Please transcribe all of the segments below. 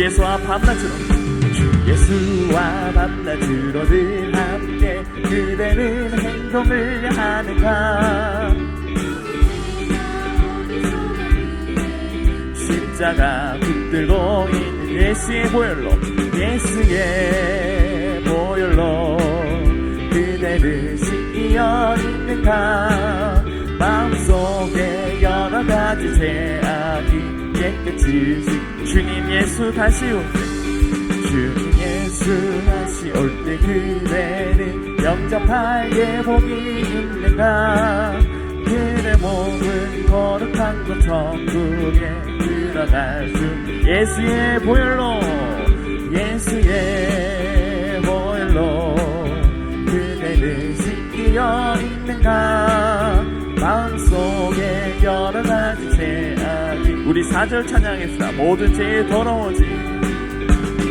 주 예수와 밤낮으로 주 예수와 밤낮으로 늘 함께 그대는 행동을 하는가? 십자가 붙들고 있는 예수의 보혈로 예수의 보혈로 그대를 씻기어 있는가? 마음속에 여러 가지 죄악이 깨끗이 씻- 주님 예수 다시 올 때 주님 예수 다시 올 때 그대는 영접할 예복이 있는가? 그대 몸은 거룩한 곳 천국에 들어갈 수 예수의 보혈로 예수의 사절 찬양했다. 모든 죄에 더러워지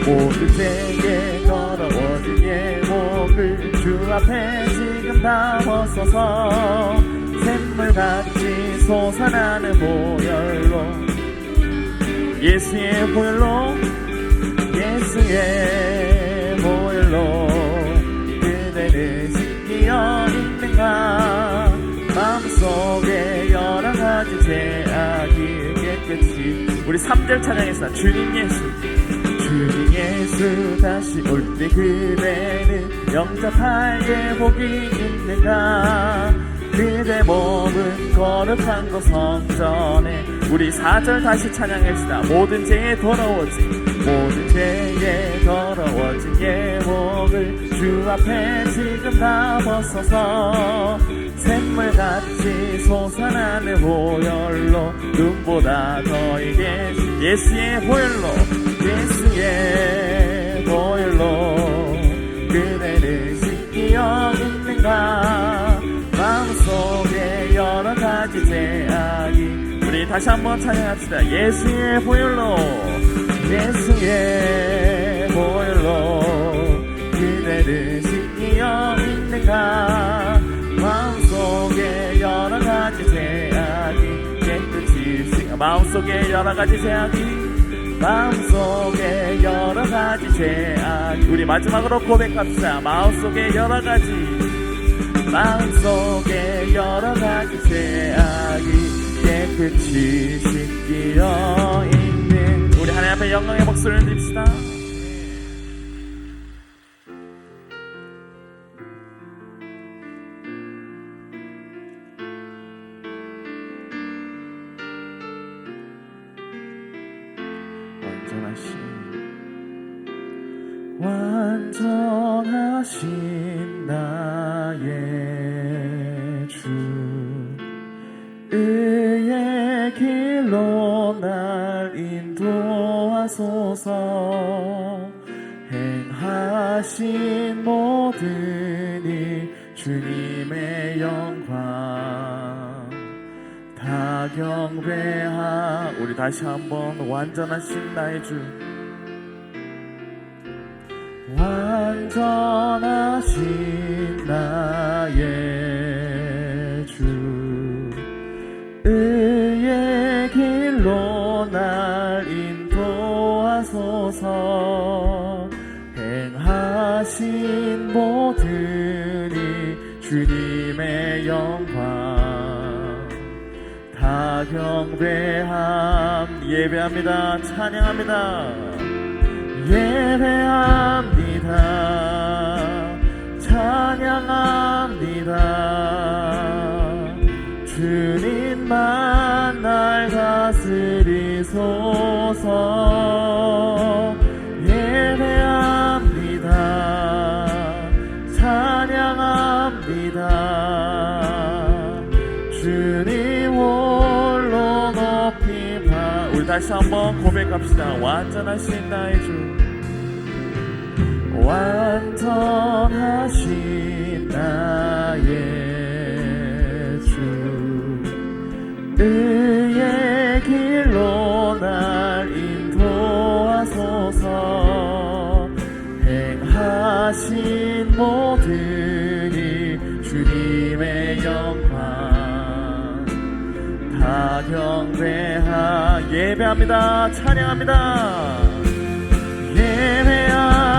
모든 죄에 더러워진 예 목을 주 앞에 지금 다 벗어서 샘물같이 솟아나는 보혈로 예수의 보혈로 예수의 보혈로 3절 찬양했어. 주님 예수. 주님 예수 다시 올 때 그대는 영접할 예복이 있는가 그대 몸은 거룩한 곳 성전에 우리 4절 다시 찬양합시다. 모든 죄에 더러워진 모든 죄에 더러워진 예복을 주 앞에 지금 다 벗어서 샘물 같 이 솟아나는 보혈로 눈보다 더 이게 예수의 보혈로 예수의 보혈로 그대를 씻기어 있는가? 마음속에 여러 가지 죄악이 우리 다시 한번 찬양합시다. 예수의 보혈로 예수의 보혈로 그대를 씻기어 있는가 마음속에 여러 가지 죄악이 마음속에 여러 가지 죄악 우리 마지막으로 고백합시다. 마음속에 여러 가지 마음속에 여러 가지 죄악이 깨끗이 씻기어 있는. 우리 하나님 앞에 영광의 목소리를 드립시다 완전하신 나의 주 의의 길로 날 인도하소서. 행하신 모든 일 주님의 영광. 다 경배하 우리 다시 한번 완전하신 나의 주. 완전하신 나의 주. 의의 길로 날 인도하소서. 행하신 모든 이 주님 다 경배함 예배합니다 찬양합니다. 예배합니다 찬양합니다 다시 한번 고백합시다. 완전하신 나의 주. 완전하신 나의 주. 의의 길로 날 인도하소서. 행하신 모든 경배하 예배합니다. 찬양합니다. 예배합니다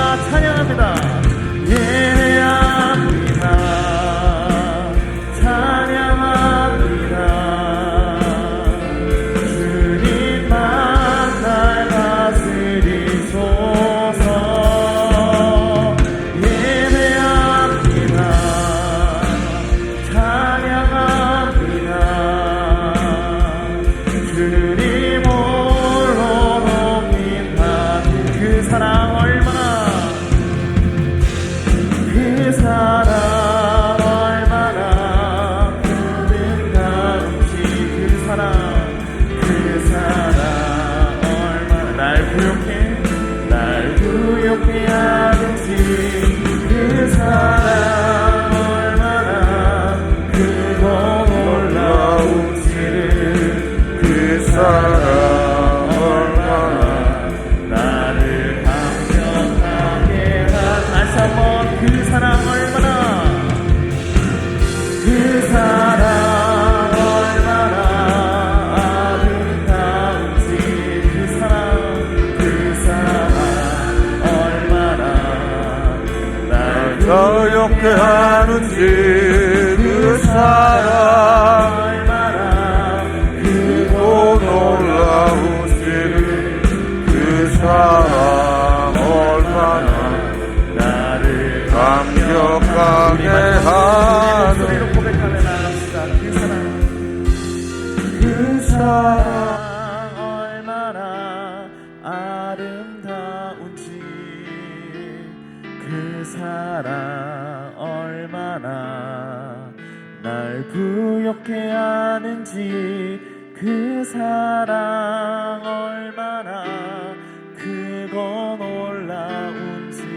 저녁게 하는 지 그 사랑. 얼마나 크고 놀라우시는 그 사랑. 얼마나 나를 감격하게 하는 그 사랑 그 사랑. 얼마나 아름다운지 그 사랑 얼마나 날 부욕해 하는지 그 사랑 얼마나 크고 놀라운지를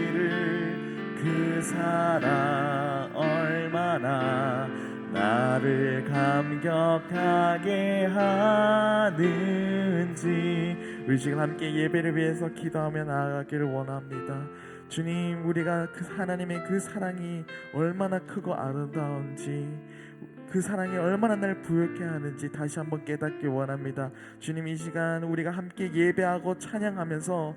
그 사랑 얼마나 나를 감격하게 하는지 우리 지금 함께 예배를 위해서 기도하며 나아가기를 원합니다. 주님, 우리가 그 하나님의 그 사랑이 얼마나 크고 아름다운지 그 사랑이 얼마나 날 부욕해 하는지 다시 한번 깨닫기 원합니다. 주님 이 시간 우리가 함께 예배하고 찬양하면서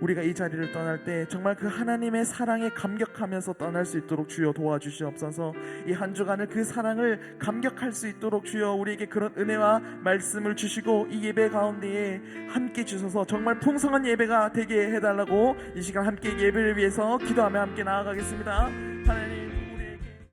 우리가 이 자리를 떠날 때 정말 그 하나님의 사랑에 감격하면서 떠날 수 있도록 주여 도와주시옵소서. 이 한 주간을 그 사랑을 감격할 수 있도록 주여 우리에게 그런 은혜와 말씀을 주시고 이 예배 가운데에 함께 주셔서 정말 풍성한 예배가 되게 해달라고 이 시간 함께 예배를 위해서 기도하며 함께 나아가겠습니다. 하나님.